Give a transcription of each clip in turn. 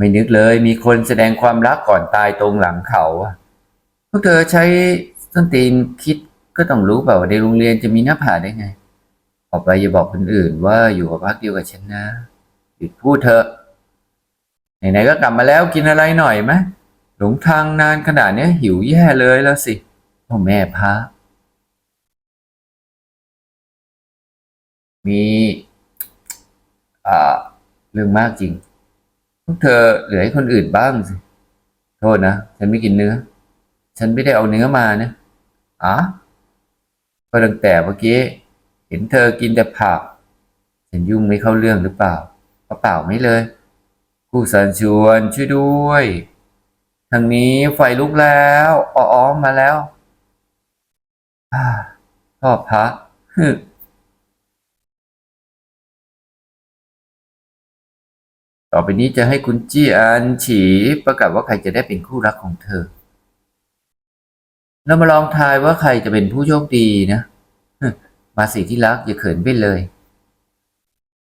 ไม่นึกเลยมีคนแสดงความรักก่อนตายตรงหลังเขาอะพวกเธอใช้ส้นตีนคิดก็ต้องรู้เปล่าว่าในโรงเรียนจะมีหน้าผาได้ไง ออกไปอย่าบอกคนอื่นว่าอยู่กับพักเดียวกับฉันนะ หยุดพูดเถอะ ไหนๆก็กลับมาแล้วกินอะไรหน่อยไหมหลงทางนานขนาดนี้หิวแย่เลยแล้วสิพ่อแม่พระมี อ่า เรื่องมากจริง เธอเหลือให้คนอื่นบ้างสิ โทษนะ ฉันไม่กินเนื้อ ฉันไม่ได้เอาเนื้อมานะอ๋อก็ตั้งแต่เมื่อกี้ เห็นเธอกินแต่ผัก ฉันยุ่งไม่เข้าเรื่องหรือเปล่าเปล่าไม่เลยผู้สันชวนช่วยด้วย ทางนี้ไฟลุกแล้วอ๋อมาแล้วพ่อพระ ต่อไปนี้จะให้คุณจี้อันฉีประกาศว่าใครจะได้เป็นคู่รักของเธอ เรามาลองทายว่าใครจะเป็นผู้โชคดีนะ มาสิที่รักอย่าเขินไปเลย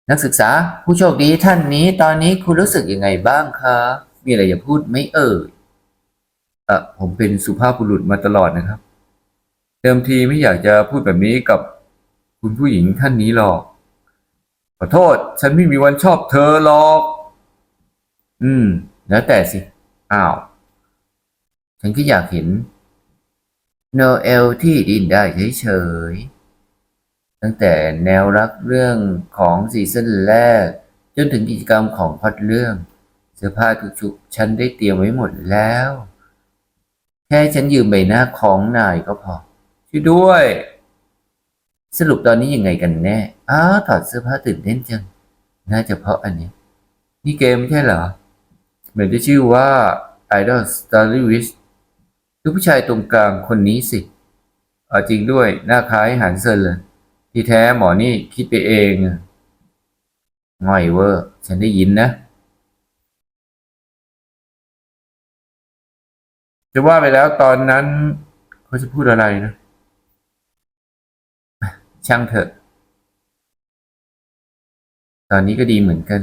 นักศึกษาผู้โชคดีท่านนี้ตอนนี้คุณรู้สึกยังไงบ้างคะ มีอะไรจะพูดไหมเอ่ยเออผมเป็นสุภาพบุรุษมาตลอดนะครับ เดิมทีไม่อยากจะพูดแบบนี้กับคุณผู้หญิงท่านนี้หรอก ขอโทษ ฉันไม่มีวันชอบเธอหรอก อืม แล้วแต่สิ อ้าว ฉันก็อยากเห็น โนเอลที่ดินได้เฉยๆ ตั้งแต่แนวรักเรื่องของซีซั่นแรก จนถึงกิจกรรมของพอดเรื่อง เสื้อผ้าทุกชุดฉันได้เตรียมไว้หมดแล้ว แค่ฉันยืมใบหน้าของนายก็พอ ช่วยด้วย สรุปตอนนี้ยังไงกันแน่ อ้าวถอดเสื้อผ้าตื่นเต้นจัง น่าจะเพราะอันนี้ นี่เกมใช่เหรอ เหมือนจะชื่อว่า Idol Story Wish คือผู้ชายตรงกลางคนนี้สิเอาจริงด้วยหน้าคล้ายหันเซนเลย ที่แท้หมอนี่คิดไปเองง่อยเวอร์ฉันได้ยินนะ จะว่าไปแล้วตอนนั้นเขาจะพูดอะไรนะ ช่างเถอะ ตอนนี้ก็ดีเหมือนกัน